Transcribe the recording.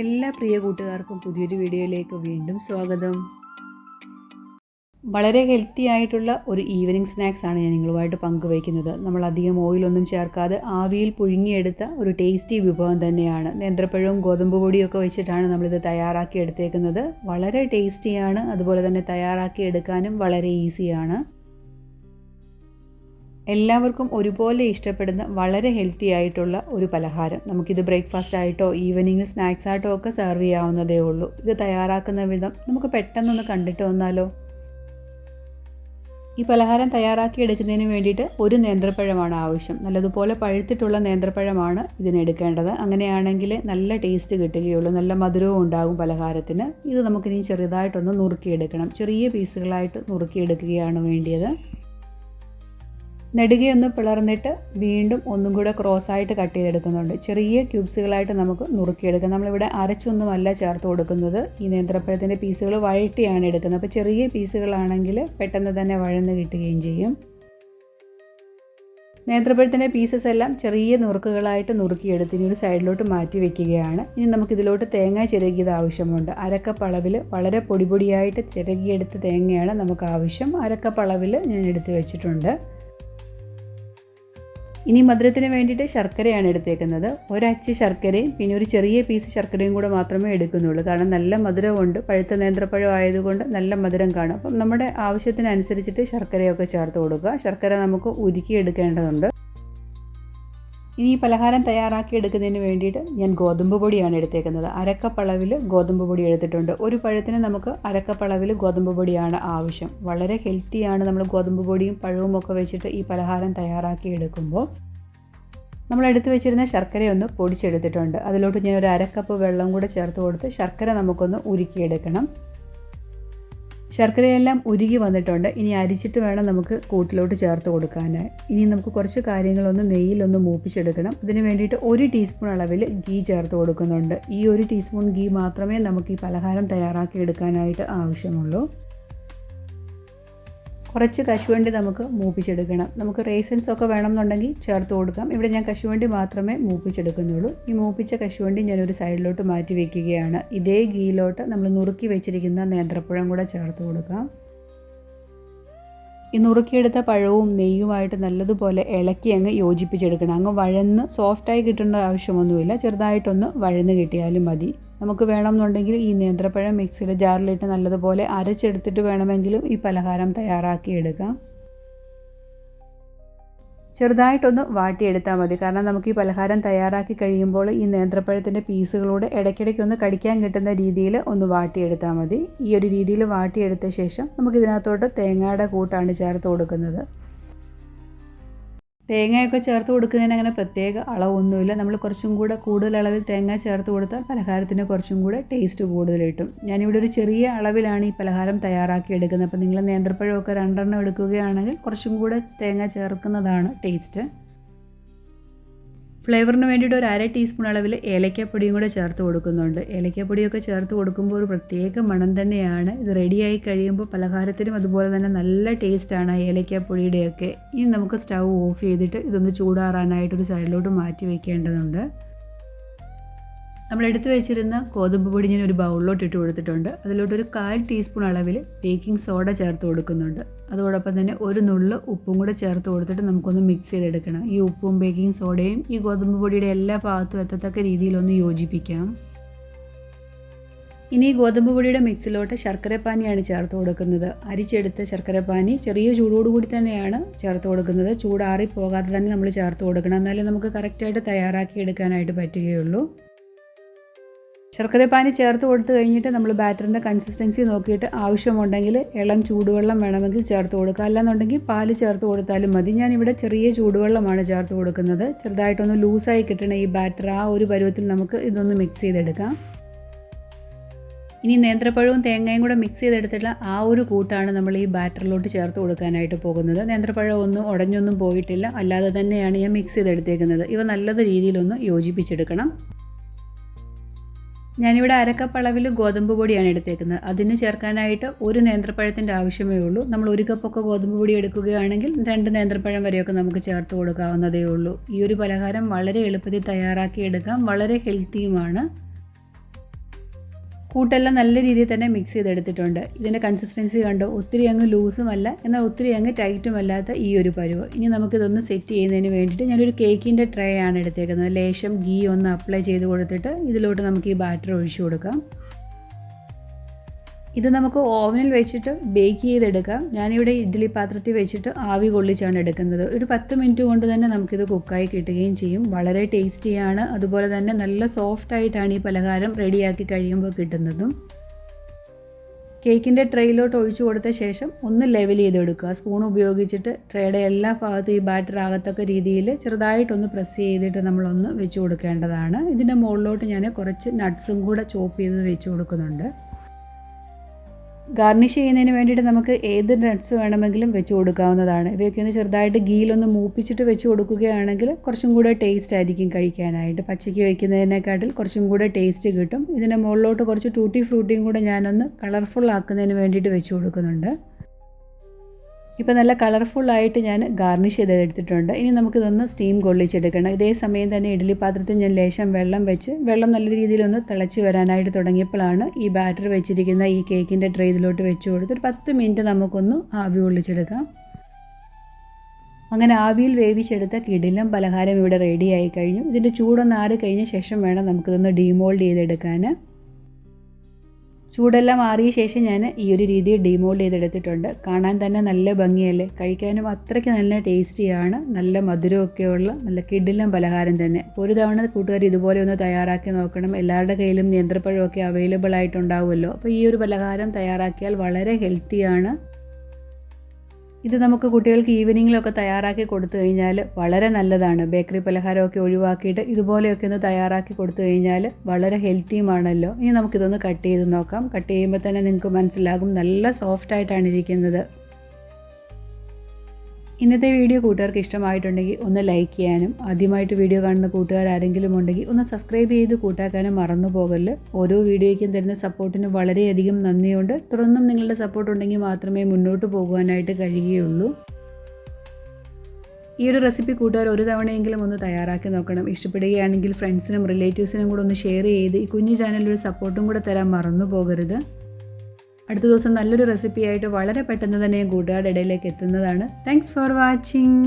എല്ലാ പ്രിയ കൂട്ടുകാർക്കും പുതിയൊരു വീഡിയോയിലേക്ക് വീണ്ടും സ്വാഗതം. വളരെ ഹെൽത്തി ആയിട്ടുള്ള ഒരു ഈവനിങ് സ്നാക്സ് ആണ് ഞാൻ നിങ്ങളുമായിട്ട് പങ്കുവയ്ക്കുന്നത്. നമ്മൾ അധികം ഓയിലൊന്നും ചേർക്കാതെ ആവിയിൽ പുഴുങ്ങിയെടുത്ത ഒരു ടേസ്റ്റി വിഭവം തന്നെയാണ്. നേന്ത്രപ്പഴവും ഗോതമ്പ് പൊടിയൊക്കെ വെച്ചിട്ടാണ് നമ്മളിത് തയ്യാറാക്കി എടുത്തേക്കുന്നത്. വളരെ ടേസ്റ്റിയാണ് അതുപോലെ തന്നെ തയ്യാറാക്കി എടുക്കാനും വളരെ ഈസിയാണ് എല്ലാവർക്കും ഒരുപോലെ ഇഷ്ടപ്പെടുന്ന വളരെ ഹെൽത്തി ആയിട്ടുള്ള ഒരു പലഹാരം. നമുക്കിത് ബ്രേക്ക്ഫാസ്റ്റ് ആയിട്ടോ ഈവനിങ് സ്നാക്സ് ആയിട്ടോ ഒക്കെ സെർവ് ചെയ്യാവുന്നതേ ഉള്ളൂ. ഇത് തയ്യാറാക്കുന്ന വിധം നമുക്ക് പെട്ടെന്നൊന്ന് കണ്ടിട്ട് വന്നാലോ? ഈ പലഹാരം തയ്യാറാക്കി എടുക്കുന്നതിന് വേണ്ടിയിട്ട് ഒരു നേന്ത്രപ്പഴമാണ് ആവശ്യം. നല്ലതുപോലെ പഴുത്തിട്ടുള്ള നേന്ത്രപ്പഴമാണ് ഇതിനെടുക്കേണ്ടത് അങ്ങനെയാണെങ്കിൽ നല്ല ടേസ്റ്റ് കിട്ടുകയുള്ളൂ. നല്ല മധുരവും ഉണ്ടാകും പലഹാരത്തിന്. ഇത് നമുക്കിനി ചെറുതായിട്ടൊന്ന് നുറുക്കിയെടുക്കണം. ചെറിയ പീസുകളായിട്ട് നുറുക്കിയെടുക്കുകയാണ് വേണ്ടിയത്. നെടുകയൊന്ന് പിളർന്നിട്ട് വീണ്ടും ഒന്നും കൂടെ ക്രോസ് ആയിട്ട് കട്ട് ചെയ്തെടുക്കുന്നുണ്ട്. ചെറിയ ക്യൂബ്സുകളായിട്ട് നമുക്ക് നുറുക്കിയെടുക്കാം. നമ്മളിവിടെ അരച്ചൊന്നുമല്ല ചേർത്ത് കൊടുക്കുന്നത്. ഈ നേന്ത്രപ്പഴത്തിന്റെ പീസുകൾ വഴറ്റിയാണ് എടുക്കുന്നത്. അപ്പോൾ ചെറിയ പീസുകളാണെങ്കിൽ പെട്ടെന്ന് തന്നെ വഴന്ന് കിട്ടുകയും ചെയ്യും. നേന്ത്രപ്പഴത്തിന്റെ പീസസ് എല്ലാം ചെറിയ നുറുക്കുകളായിട്ട് നുറുക്കിയെടുത്ത് ഇനി ഒരു സൈഡിലോട്ട് മാറ്റി വെക്കുകയാണ്. ഇനി നമുക്കിതിലോട്ട് തേങ്ങ ചിരകിയത് ആവശ്യമുണ്ട്. അരക്കപ്പ് അളവിൽ വളരെ പൊടിപൊടിയായിട്ട് ചിരകിയെടുത്ത തേങ്ങയാണ് നമുക്ക് ആവശ്യം. അരക്കപ്പ് ഞാൻ എടുത്ത് വെച്ചിട്ടുണ്ട്. ഇനി മധുരത്തിന് വേണ്ടിയിട്ട് ശർക്കരയാണ് എടുത്തേക്കുന്നത്. ഒരച്ച് ശർക്കരയും പിന്നെ ഒരു ചെറിയ പീസ് ശർക്കരയും കൂടെ മാത്രമേ എടുക്കുന്നുള്ളൂ. കാരണം നല്ല മധുരമുണ്ട് പഴുത്ത നേന്ത്രപ്പഴം ആയതുകൊണ്ട് നല്ല മധുരം കാണും. അപ്പം നമ്മുടെ ആവശ്യത്തിനനുസരിച്ചിട്ട് ശർക്കരയൊക്കെ ചേർത്ത് കൊടുക്കുക. ശർക്കര നമുക്ക് ഉരുക്കി എടുക്കേണ്ടതുണ്ട് ഇനി ഈ പലഹാരം തയ്യാറാക്കി എടുക്കുന്നതിന് വേണ്ടിയിട്ട് ഞാൻ ഗോതമ്പ് പൊടിയാണ് എടുത്തേക്കുന്നത്. അരക്കപ്പളവിൽ ഗോതമ്പ് പൊടി എടുത്തിട്ടുണ്ട്. ഒരു പഴത്തിന് നമുക്ക് അരക്കപ്പളവിൽ ഗോതമ്പ് പൊടിയാണ് ആവശ്യം. വളരെ ഹെൽത്തിയാണ് നമ്മൾ ഗോതമ്പ് പൊടിയും പഴവും ഒക്കെ വെച്ചിട്ട് ഈ പലഹാരം തയ്യാറാക്കി എടുക്കുമ്പോൾ. നമ്മൾ എടുത്തു വെച്ചിരുന്ന ശർക്കരയൊന്ന് പൊടിച്ചെടുത്തിട്ടുണ്ട്. അതിലോട്ട് ഞാൻ ഒരു അരക്കപ്പ് വെള്ളം കൂടെ ചേർത്ത് കൊടുത്ത് ശർക്കര നമുക്കൊന്ന് ഉരുക്കിയെടുക്കണം. ശർക്കരയെല്ലാം ഉരുകി വന്നിട്ടുണ്ട്. ഇനി അരിച്ചിട്ട് വേണം നമുക്ക് കൂട്ടിലോട്ട് ചേർത്ത് കൊടുക്കാനായി. ഇനി നമുക്ക് കുറച്ച് കാര്യങ്ങളൊന്ന് നെയ്യിലൊന്ന് മൂപ്പിച്ചെടുക്കണം. ഇതിന് വേണ്ടിയിട്ട് ഒരു ടീസ്പൂൺ അളവിൽ ഗീ ചേർത്ത് കൊടുക്കുന്നുണ്ട്. ഈ ഒരു ടീസ്പൂൺ ഗീ മാത്രമേ നമുക്ക് ഈ പലഹാരം തയ്യാറാക്കി എടുക്കാനായിട്ട് ആവശ്യമുള്ളൂ. കുറച്ച് കശുവണ്ടി നമുക്ക് മൂപ്പിച്ചെടുക്കണം. നമുക്ക് റേസൻസ് ഒക്കെ വേണമെന്നുണ്ടെങ്കിൽ ചേർത്ത് കൊടുക്കാം. ഇവിടെ ഞാൻ കശുവണ്ടി മാത്രമേ മൂപ്പിച്ചെടുക്കുന്നുള്ളൂ. ഈ മൂപ്പിച്ച കശുവണ്ടി ഞാനൊരു സൈഡിലോട്ട് മാറ്റി വയ്ക്കുകയാണ് ഇതേ ഗീയിലോട്ട് നമ്മൾ നുറുക്കി വെച്ചിരിക്കുന്ന നേന്ത്രപ്പഴം കൂടെ ചേർത്ത് കൊടുക്കാം. ഈ നുറുക്കിയെടുത്ത പഴവും നെയ്യുമായിട്ട് നല്ലതുപോലെ ഇളക്കി അങ്ങ് യോജിപ്പിച്ചെടുക്കണം. അങ്ങ് വഴന്ന് സോഫ്റ്റായി കിട്ടേണ്ട ആവശ്യമൊന്നുമില്ല. ചെറുതായിട്ടൊന്ന് വഴന്ന് കിട്ടിയാലും മതി. നമുക്ക് വേണമെന്നുണ്ടെങ്കിൽ ഈ നേന്ത്രപ്പഴം മിക്സിയിൽ ജാറിലിട്ട് നല്ലതുപോലെ അരച്ചെടുത്തിട്ട് വേണമെങ്കിലും ഈ പലഹാരം തയ്യാറാക്കിയെടുക്കാം. ചെറുതായിട്ടൊന്ന് വാട്ടിയെടുത്താൽ മതി. കാരണം നമുക്ക് ഈ പലഹാരം തയ്യാറാക്കി കഴിയുമ്പോൾ ഈ നേന്ത്രപ്പഴത്തിന്റെ പീസുകളോട് ഇടയ്ക്കിടയ്ക്ക് ഒന്ന് കടിക്കാൻ കിട്ടുന്ന രീതിയിൽ ഒന്ന് വാട്ടിയെടുത്താൽ മതി. ഈ ഒരു രീതിയിൽ വാട്ടിയെടുത്ത ശേഷം നമുക്കിതിനകത്തോട്ട് തേങ്ങയുടെ കൂട്ടാണ് ചേർത്ത് കൊടുക്കുന്നത്. തേങ്ങയൊക്കെ ചേർത്ത് കൊടുക്കുന്നതിന് അങ്ങനെ പ്രത്യേക അളവൊന്നുമില്ല. നമ്മൾ കുറച്ചും കൂടെ കൂടുതൽ അളവിൽ തേങ്ങ ചേർത്ത് കൊടുത്താൽ പലഹാരത്തിന് കുറച്ചും കൂടെ ടേസ്റ്റ് കൂടുതൽ കിട്ടും. ഞാനിവിടെ ഒരു ചെറിയ അളവിലാണ് ഈ പലഹാരം തയ്യാറാക്കി എടുക്കുന്നത്. അപ്പോൾ നിങ്ങൾ നേന്ത്രപ്പഴമൊക്കെ രണ്ടെണ്ണം എടുക്കുകയാണെങ്കിൽ കുറച്ചും കൂടെ തേങ്ങ ചേർക്കുന്നതാണ് ടേസ്റ്റ്. ഫ്ലേവറിന് വേണ്ടിയിട്ട് ഒരു അര ടീസ്പൂൺ അളവിൽ ഏലക്കപ്പൊടിയും കൂടെ ചേർത്ത് കൊടുക്കുന്നുണ്ട്. ഏലക്കപ്പൊടിയൊക്കെ ചേർത്ത് കൊടുക്കുമ്പോൾ ഒരു പ്രത്യേക മണം തന്നെയാണ്. ഇത് റെഡിയായി കഴിയുമ്പോൾ പലഹാരത്തിനും അതുപോലെ തന്നെ നല്ല ടേസ്റ്റാണ് ഏലക്കാപ്പൊടിയുടെയൊക്കെ. ഇനി നമുക്ക് സ്റ്റൗ ഓഫ് ചെയ്തിട്ട് ഇതൊന്ന് ചൂടാറാനായിട്ട് ഒരു സൈഡിലോട്ട് മാറ്റി വയ്ക്കേണ്ടതുണ്ട് നമ്മൾ എടുത്തു വെച്ചിരുന്ന ഗോതമ്പ് പൊടി ഞാൻ ഒരു ബൗളിലോട്ട് ഇട്ട് കൊടുത്തിട്ടുണ്ട്. അതിലോട്ടൊരു കാൽ ടീസ്പൂൺ അളവിൽ ബേക്കിംഗ് സോഡ ചേർത്ത് കൊടുക്കുന്നുണ്ട്. അതോടൊപ്പം തന്നെ ഒരു നുള്ള് ഉപ്പും കൂടെ ചേർത്ത് കൊടുത്തിട്ട് നമുക്കൊന്ന് മിക്സ് ചെയ്തെടുക്കണം. ഈ ഉപ്പും ബേക്കിംഗ് സോഡയും ഈ ഗോതമ്പ് പൊടിയുടെ എല്ലാ ഭാഗത്തും എത്തത്തക്ക രീതിയിലൊന്ന് യോജിപ്പിക്കാം. ഇനി ഈ ഗോതമ്പ് പൊടിയുടെ മിക്സിലോട്ട് ശർക്കരപ്പാനിയാണ് ചേർത്ത് കൊടുക്കുന്നത്. അരിച്ചെടുത്ത ശർക്കരപ്പാനി ചെറിയ ചൂടോടുകൂടി തന്നെയാണ് ചേർത്ത് കൊടുക്കുന്നത്. ചൂടാറി പോകാതെ തന്നെ നമ്മൾ ചേർത്ത് കൊടുക്കണം. എന്നാലേ നമുക്ക് കറക്റ്റായിട്ട് തയ്യാറാക്കി എടുക്കാനായിട്ട് പറ്റുകയുള്ളൂ. ശർക്കരപ്പാനി ചേർത്ത് കൊടുത്തു കഴിഞ്ഞിട്ട് നമ്മൾ ബാറ്ററിന്റെ കൺസിസ്റ്റൻസി നോക്കിയിട്ട് ആവശ്യമുണ്ടെങ്കിൽ ഇളം ചൂടുവെള്ളം വേണമെങ്കിൽ ചേർത്ത് കൊടുക്കുക. അല്ലാന്നുണ്ടെങ്കിൽ പാൽ ചേർത്ത് കൊടുത്താലും മതി. ഞാനിവിടെ ചെറിയ ചൂടുവെള്ളമാണ് ചേർത്ത് കൊടുക്കുന്നത്. ചെറുതായിട്ടൊന്ന് ലൂസായി കിട്ടണ ഈ ബാറ്റർ ആ ഒരു പരുവത്തിൽ നമുക്ക് ഇതൊന്ന് മിക്സ് ചെയ്തെടുക്കാം. ഇനി നേന്ത്രപ്പഴവും തേങ്ങയും കൂടെ മിക്സ് ചെയ്തെടുത്തിട്ടുള്ള ആ ഒരു കൂട്ടാണ് നമ്മൾ ഈ ബാറ്ററിലോട്ട് ചേർത്ത് കൊടുക്കാനായിട്ട് പോകുന്നത്. നേന്ത്രപ്പഴം ഒന്നും ഉടഞ്ഞൊന്നും പോയിട്ടില്ല. അല്ലാതെ തന്നെയാണ് ഞാൻ മിക്സ് ചെയ്തെടുത്തേക്കുന്നത്. ഇവ നല്ലത് രീതിയിലൊന്ന് യോജിപ്പിച്ചെടുക്കണം. ഞാനിവിടെ അരക്കപ്പ് അളവിൽ ഗോതമ്പ് പൊടിയാണ് എടുത്തേക്കുന്നത്. അതിന് ചേർക്കാനായിട്ട് ഒരു നേന്ത്രപ്പഴത്തിന്റെ ആവശ്യമേ ഉള്ളൂ. നമ്മൾ ഒരു കപ്പൊക്കെ ഗോതമ്പ് പൊടി എടുക്കുകയാണെങ്കിൽ രണ്ട് നേന്ത്രപ്പഴം വരെയൊക്കെ നമുക്ക് ചേർത്ത് കൊടുക്കാവുന്നതേ ഉള്ളൂ. ഈ ഒരു പലഹാരം വളരെ എളുപ്പത്തിൽ തയ്യാറാക്കി എടുക്കാം. വളരെ ഹെൽത്തിയുമാണ്. കൂട്ടെല്ലാം നല്ല രീതിയിൽ തന്നെ മിക്സ് ചെയ്തെടുത്തിട്ടുണ്ട്. ഇതിന്റെ കൺസിസ്റ്റൻസി കണ്ടോ? ഒത്തിരി അങ്ങ് ലൂസുമല്ല എന്നാൽ ഒത്തിരി അങ്ങ് ടൈറ്റുമല്ലാത്ത ഈ ഒരു പരുവ്. ഇനി നമുക്കിതൊന്ന് സെറ്റ് ചെയ്യുന്നതിന് വേണ്ടിയിട്ട് ഞാനൊരു കേക്കിന്റെ ട്രേ ആണ് എടുത്തേക്കുന്നത്. ലേശം ഗീ ഒന്ന് അപ്ലൈ ചെയ്ത് കൊടുത്തിട്ട് ഇതിലോട്ട് നമുക്ക് ഈ ബാറ്റർ ഒഴിച്ചു കൊടുക്കാം. ഇത് നമുക്ക് ഓവനിൽ വെച്ചിട്ട് ബേക്ക് ചെയ്തെടുക്കാം. ഞാനിവിടെ ഇഡ്ഡലി പാത്രത്തിൽ വെച്ചിട്ട് ആവി കൊള്ളിച്ചാണ് എടുക്കുന്നത്. ഒരു പത്ത് മിനിറ്റ് കൊണ്ട് തന്നെ നമുക്കിത് കുക്കായി കിട്ടുകയും ചെയ്യും. വളരെ ടേസ്റ്റിയാണ് അതുപോലെ തന്നെ നല്ല സോഫ്റ്റ് ആയിട്ടാണ് ഈ പലഹാരം റെഡിയാക്കി കഴിയുമ്പോൾ കിട്ടുന്നതും. കേക്കിന്റെ ട്രെയിലോട്ട് ഒഴിച്ചു കൊടുത്ത ശേഷം ഒന്ന് ലെവൽ ചെയ്തെടുക്കുക. സ്പൂൺ ഉപയോഗിച്ചിട്ട് ട്രേയുടെ എല്ലാ ഭാഗത്തും ഈ ബാറ്റർ ആകത്തക്ക രീതിയിൽ ചെറുതായിട്ടൊന്ന് പ്രസ് ചെയ്തിട്ട് നമ്മളൊന്ന് വെച്ച് കൊടുക്കേണ്ടതാണ്. ഇതിന്റെ മുകളിലോട്ട് ഞാൻ കുറച്ച് നട്ട്സും കൂടെ ചോപ്പ് ചെയ്ത് വെച്ച് കൊടുക്കുന്നുണ്ട്. ഗാർണിഷ് ചെയ്യുന്നതിന് വേണ്ടിയിട്ട് നമുക്ക് ഏത് നട്ട്സ് വേണമെങ്കിലും വെച്ച് കൊടുക്കാവുന്നതാണ്. ഇവയൊക്കെ ഒന്ന് ചെറുതായിട്ട് ഗീലൊന്ന് മൂപ്പിച്ചിട്ട് വെച്ച് കൊടുക്കുകയാണെങ്കിൽ കുറച്ചും കൂടെ ടേസ്റ്റ് ആയിരിക്കും കഴിക്കാനായിട്ട്. പച്ചയ്ക്ക് വയ്ക്കുന്നതിനെക്കാട്ടിൽ കുറച്ചും കൂടെ ടേസ്റ്റ് കിട്ടും. ഇതിന്റെ മുകളിലോട്ട് കുറച്ച് ടൂട്ടി ഫ്രൂട്ടിയും കൂടെ ഞാനൊന്ന് കളർഫുൾ ആക്കുന്നതിന് വേണ്ടിയിട്ട് വെച്ച് കൊടുക്കുന്നുണ്ട്. ഇപ്പോൾ നല്ല കളർഫുള്ളായിട്ട് ഞാൻ ഗാർണിഷ് ചെയ്തെടുത്തിട്ടുണ്ട്. ഇനി നമുക്കിതൊന്ന് സ്റ്റീം കൊള്ളിച്ചെടുക്കണം. ഇതേ സമയം തന്നെ ഇഡ്ഡലി പാത്രത്തിൽ ഞാൻ ലേശം വെള്ളം വെച്ച് വെള്ളം നല്ല രീതിയിലൊന്ന് തിളച്ച് വരാനായിട്ട് തുടങ്ങിയപ്പോഴാണ് ഈ ബാറ്റർ വെച്ചിരിക്കുന്ന ഈ കേക്കിന്റെ ട്രേ ഇതിലോട്ട് വെച്ച് കൊടുത്ത് ഒരു പത്ത് മിനിറ്റ് നമുക്കൊന്ന് ആവി കൊള്ളിച്ചെടുക്കാം. അങ്ങനെ ആവിയിൽ വേവിച്ചെടുത്ത കിടിലം പലഹാരം ഇവിടെ റെഡിയായി കഴിഞ്ഞു. ഇതിന്റെ ചൂടൊന്ന് ആറി കഴിഞ്ഞ ശേഷം വേണം നമുക്കിതൊന്ന് ഡീമോൾഡ് ചെയ്തെടുക്കാൻ. ചൂടെല്ലാം മാറിയ ശേഷം ഞാൻ ഈ ഒരു രീതിയിൽ ഡീമോൾഡ് ചെയ്തെടുത്തിട്ടുണ്ട്. കാണാൻ തന്നെ നല്ല ഭംഗിയല്ലേ? കഴിക്കാനും അത്രയ്ക്ക് നല്ല ടേസ്റ്റിയാണ് നല്ല മധുരമൊക്കെയുള്ള നല്ല കിടിലം പലഹാരം തന്നെ. ഒരു തവണ കൂട്ടുകാർ ഇതുപോലെ ഒന്ന് തയ്യാറാക്കി നോക്കണം. എല്ലാവരുടെ കയ്യിലും നേന്ത്രപ്പഴമൊക്കെ അവൈലബിൾ ആയിട്ടുണ്ടാവുമല്ലോ. അപ്പോൾ ഈ ഒരു പലഹാരം തയ്യാറാക്കിയാൽ വളരെ ഹെൽത്തിയാണ് ഇത് നമുക്ക് കുട്ടികൾക്ക് ഈവനിങ്ങിലൊക്കെ തയ്യാറാക്കി കൊടുത്തു കഴിഞ്ഞാൽ വളരെ നല്ലതാണ്. ബേക്കറി പലഹാരമൊക്കെ ഒഴിവാക്കിയിട്ട് ഇതുപോലെയൊക്കെ ഒന്ന് തയ്യാറാക്കി കൊടുത്തു കഴിഞ്ഞാൽ വളരെ ഹെൽത്തിയുമാണല്ലോ. ഇനി നമുക്കിതൊന്ന് കട്ട് ചെയ്ത് നോക്കാം. കട്ട് ചെയ്യുമ്പോൾ തന്നെ നിങ്ങൾക്ക് മനസ്സിലാകും നല്ല സോഫ്റ്റ് ആയിട്ടാണ് ഇരിക്കുന്നത്. ഇന്നത്തെ വീഡിയോ കൂട്ടുകാർക്ക് ഇഷ്ടമായിട്ടുണ്ടെങ്കിൽ ഒന്ന് ലൈക്ക് ചെയ്യാനും ആദ്യമായിട്ട് വീഡിയോ കാണുന്ന കൂട്ടുകാർ ആരെങ്കിലും ഉണ്ടെങ്കിൽ ഒന്ന് സബ്സ്ക്രൈബ് ചെയ്ത് കൂട്ടാക്കാനും മറന്നു പോകല്ല്. ഓരോ വീഡിയോയ്ക്കും തരുന്ന സപ്പോർട്ടിന് വളരെയധികം നന്ദിയുണ്ട്. തുടർന്നും നിങ്ങളുടെ സപ്പോർട്ട് ഉണ്ടെങ്കിൽ മാത്രമേ മുന്നോട്ട് പോകുവാനായിട്ട് കഴിയുകയുള്ളൂ. ഈ ഒരു റെസിപ്പി കൂട്ടുകാർ ഒരു തവണയെങ്കിലും ഒന്ന് തയ്യാറാക്കി നോക്കണം. ഇഷ്ടപ്പെടുകയാണെങ്കിൽ ഫ്രണ്ട്സിനും റിലേറ്റീവ്സിനും കൂടെ ഒന്ന് ഷെയർ ചെയ്ത് ഈ കുഞ്ഞു ചാനലിൽ ഒരു സപ്പോർട്ടും കൂടെ തരാൻ മറന്നു പോകരുത്. അടുത്ത ദിവസം നല്ലൊരു റെസിപ്പിയായിട്ട് വളരെ പെട്ടെന്ന് തന്നെ കൂട്ടുകാരുടെ ഇടയിലേക്ക് എത്തുന്നതാണ്. Thanks for watching